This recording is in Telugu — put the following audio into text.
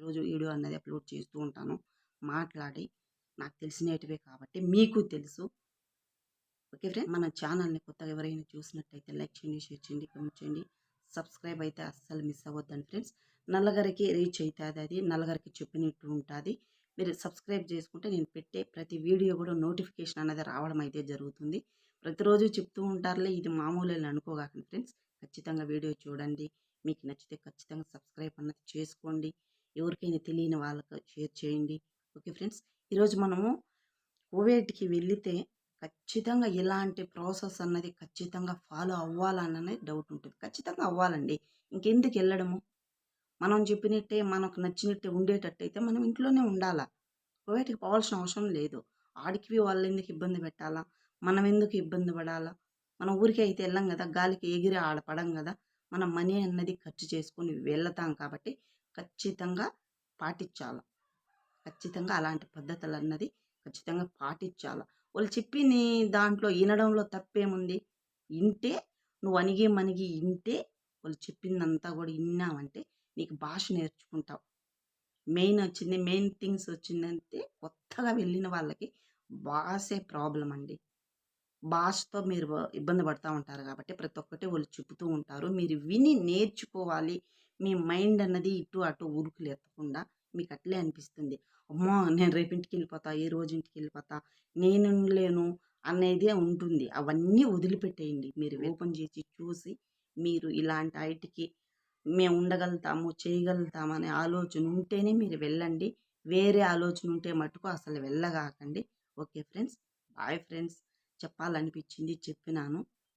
ప్రతిరోజు వీడియో అనేది అప్లోడ్ చేస్తూ ఉంటాను. మాట్లాడి నాకు తెలిసినటివే కాబట్టి మీకు తెలుసు. ఓకే ఫ్రెండ్ మన ఛానల్ని కొత్తగా ఎవరైనా చూసినట్టయితే లైక్ చేయండి షేర్ చేయండి కమెంట్ చేయండి. సబ్స్క్రైబ్ అయితే అస్సలు మిస్ అవ్వద్దండి ఫ్రెండ్స్. నల్లగారికి రీచ్ అవుతుంది అది నల్లగారికి చెప్పినట్టు ఉంటుంది. మీరు సబ్స్క్రైబ్ చేసుకుంటే నేను పెట్టే ప్రతి వీడియో కూడా నోటిఫికేషన్ అనేది రావడం అయితే జరుగుతుంది. ప్రతిరోజు చెప్తూ ఉంటారులే ఇది మామూలు అనుకోగాకండి ఫ్రెండ్స్. ఖచ్చితంగా వీడియో చూడండి. మీకు నచ్చితే ఖచ్చితంగా సబ్స్క్రైబ్ అన్నది చేసుకోండి. ఎవరికైనా తెలియని వాళ్ళకి షేర్ చేయండి. ఓకే ఫ్రెండ్స్ ఈరోజు మనము కోవిడ్కి వెళితే ఖచ్చితంగా ఇలాంటి ప్రాసెస్ అన్నది ఖచ్చితంగా ఫాలో అవ్వాలన్నది డౌట్ ఉంటుంది. ఖచ్చితంగా అవ్వాలండి. ఇంకెందుకు వెళ్ళడము? మనం చెప్పినట్టే మనకు నచ్చినట్టే ఉండేటట్టయితే మనం ఇంట్లోనే ఉండాలా? కోవిడ్కి పోవాల్సిన అవసరం లేదు. ఆడికి వాళ్ళు ఎందుకు ఇబ్బంది పెట్టాలా? మనం ఎందుకు ఇబ్బంది పడాలా? మనం ఊరికే అయితే వెళ్ళాం కదా గాలికి ఎగిరి ఆడపడం కదా మనం మనీ అన్నది ఖర్చు చేసుకొని వెళ్తాం కాబట్టి ఖచ్చితంగా పాటించాలి. ఖచ్చితంగా అలాంటి పద్ధతులు అన్నది ఖచ్చితంగా పాటించాలి. వాళ్ళు చెప్పిన దాంట్లో వినడంలో తప్పేముంది? వింటే నువ్వు అణిగి మణిగి వింటే వాళ్ళు చెప్పిందంతా కూడా విన్నామంటే నీకు భాష నేర్చుకుంటావు మెయిన్ వచ్చింది మెయిన్ థింగ్స్ వచ్చిందంటే కొత్తగా వెళ్ళిన వాళ్ళకి భాషే ప్రాబ్లం అండి. భాషతో మీరు ఇబ్బంది పడుతూ ఉంటారు కాబట్టి ప్రతి ఒక్కటి వాళ్ళు చెబుతూ ఉంటారు. మీరు విని నేర్చుకోవాలి. మీ మైండ్ అన్నది ఇటు అటు ఉరుకులు ఎత్తకుండా మీకు అట్లే అనిపిస్తుంది. అమ్మో! నేను రేపింటికి వెళ్ళిపోతా ఈ రోజు ఇంటికి వెళ్ళిపోతా నేను లేను అనేది ఉంటుంది. అవన్నీ వదిలిపెట్టేయండి. మీరు ఓపెన్ చేసి చూసి మీరు ఇలాంటి వాటికి మేము ఉండగలుగుతాము చేయగలుగుతాము అనే ఆలోచన ఉంటేనే మీరు వెళ్ళండి. వేరే ఆలోచన ఉంటే మటుకు అసలు వెళ్ళగాకండి. Okay friends. Bye friends. చెప్పాలనిపించింది చెప్పినాను.